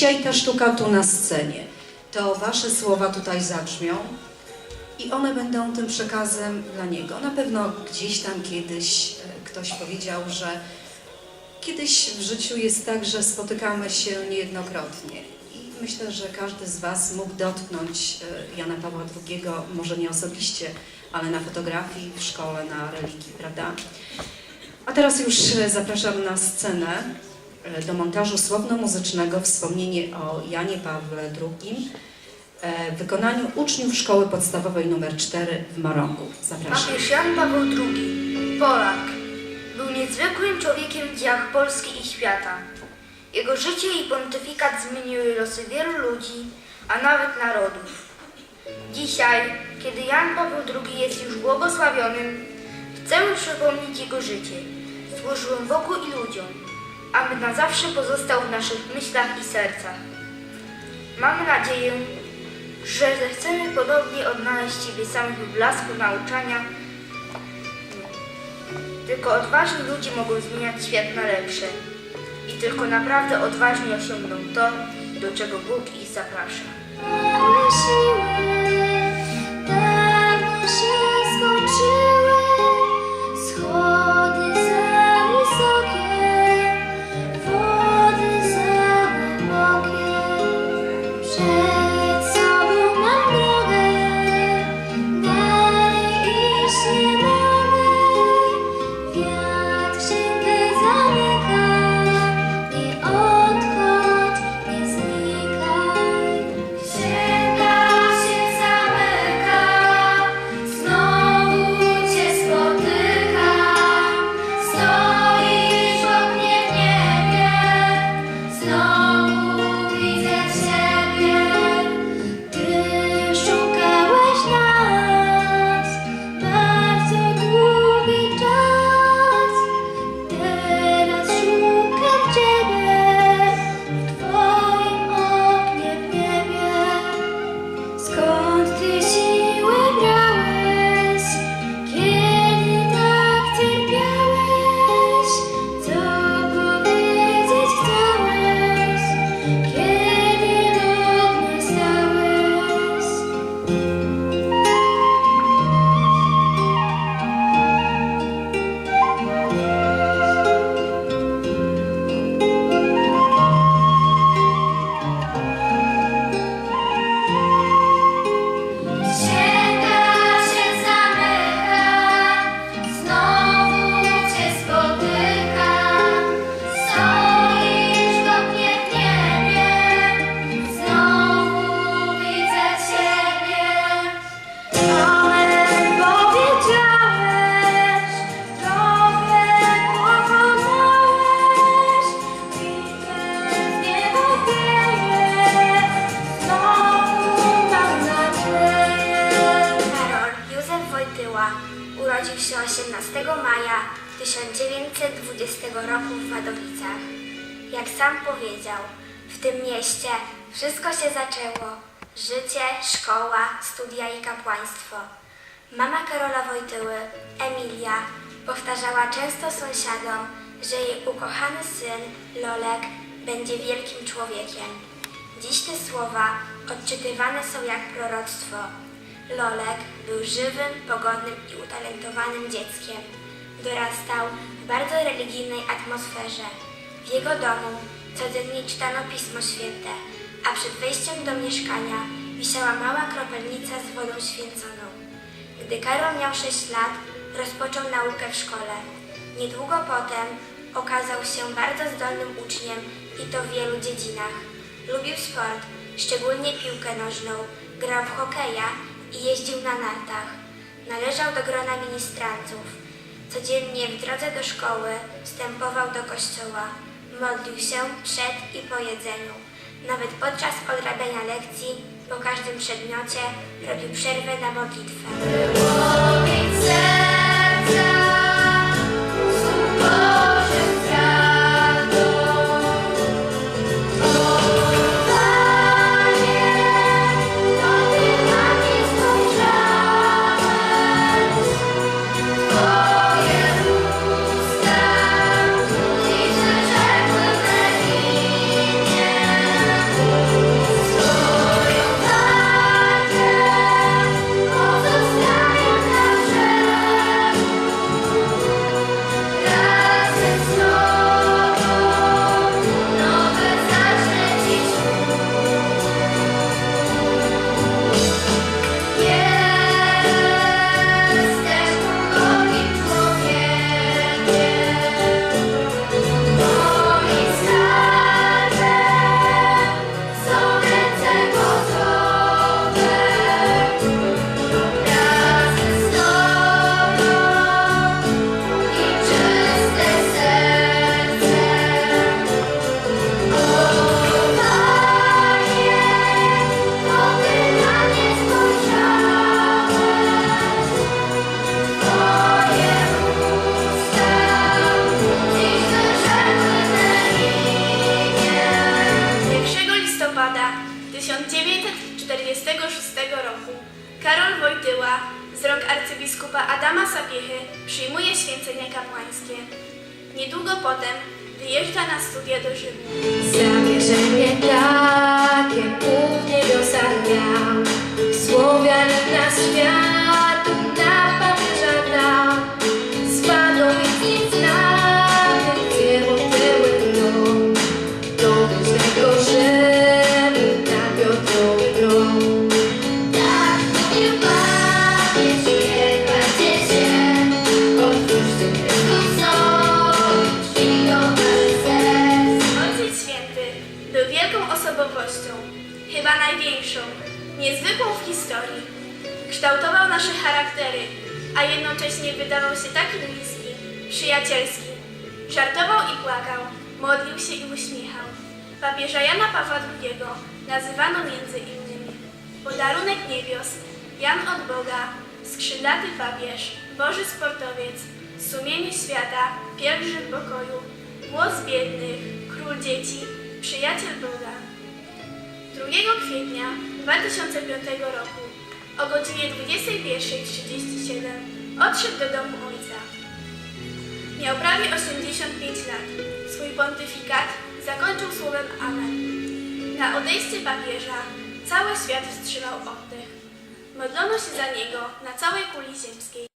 dzisiaj ta sztuka tu na scenie, to Wasze słowa tutaj zabrzmią i one będą tym przekazem dla niego. Na pewno gdzieś tam kiedyś e, ktoś powiedział, że kiedyś w życiu jest tak, że spotykamy się niejednokrotnie. I myślę, że każdy z Was mógł dotknąć e, Jana Pawła II, może nie osobiście, ale na fotografii, w szkole, na religii, prawda? A teraz już e, zapraszam na scenę do montażu słowno-muzycznego wspomnienie o Janie Pawle II e, w wykonaniu uczniów szkoły podstawowej nr 4 w Morągu. Zapraszam. Papież Jan Paweł II, Polak, był niezwykłym człowiekiem w dziejach Polski i świata. Jego życie i pontyfikat zmieniły losy wielu ludzi, a nawet narodów. Dzisiaj, kiedy Jan Paweł II jest już błogosławionym, chcemy przypomnieć jego życie. Służył Bogu i ludziom, aby na zawsze pozostał w naszych myślach i sercach. Mamy nadzieję, że zechcemy ponownie odnaleźć Ciebie samych w blasku nauczania. Tylko odważni ludzie mogą zmieniać świat na lepsze. I tylko naprawdę odważni osiągną to, do czego Bóg ich zaprasza. Się 18 maja 1920 roku w Wadowicach. Jak sam powiedział, w tym mieście wszystko się zaczęło. Życie, szkoła, studia i kapłaństwo. Mama Karola Wojtyły, Emilia, powtarzała często sąsiadom, że jej ukochany syn, Lolek, będzie wielkim człowiekiem. Dziś te słowa odczytywane są jak proroctwo. Lolek był żywym, pogodnym i utalentowanym dzieckiem. Dorastał w bardzo religijnej atmosferze. W jego domu codziennie czytano Pismo Święte, a przed wejściem do mieszkania wisiała mała kropelnica z wodą święconą. Gdy Karol miał 6 lat, rozpoczął naukę w szkole. Niedługo potem okazał się bardzo zdolnym uczniem i to w wielu dziedzinach. Lubił sport, szczególnie piłkę nożną, grał w hokeja i jeździł na nartach. Należał do grona ministrantów. Codziennie w drodze do szkoły wstępował do kościoła. Modlił się przed i po jedzeniu. Nawet podczas odrabiania lekcji po każdym przedmiocie robił przerwę na modlitwę. 1946 roku Karol Wojtyła z rąk arcybiskupa Adama Sapiechy przyjmuje święcenia kapłańskie. Niedługo potem wyjeżdża na studia do Rzymu. Wielką osobowością, chyba największą, niezwykłą w historii. Kształtował nasze charaktery, a jednocześnie wydawał się taki bliski, przyjacielski. Żartował i płakał, modlił się i uśmiechał. Papieża Jana Pawła II nazywano między innymi Podarunek niebios, Jan od Boga, skrzydlaty papież, Boży sportowiec, sumienie świata, pielgrzym pokoju, głos biednych, król dzieci, przyjaciel Boga. 2 kwietnia 2005 roku o godzinie 21.37 odszedł do domu ojca. Miał prawie 85 lat. Swój pontyfikat zakończył słowem Amen. Na odejście papieża cały świat wstrzymał oddech. Modlono się za niego na całej kuli ziemskiej.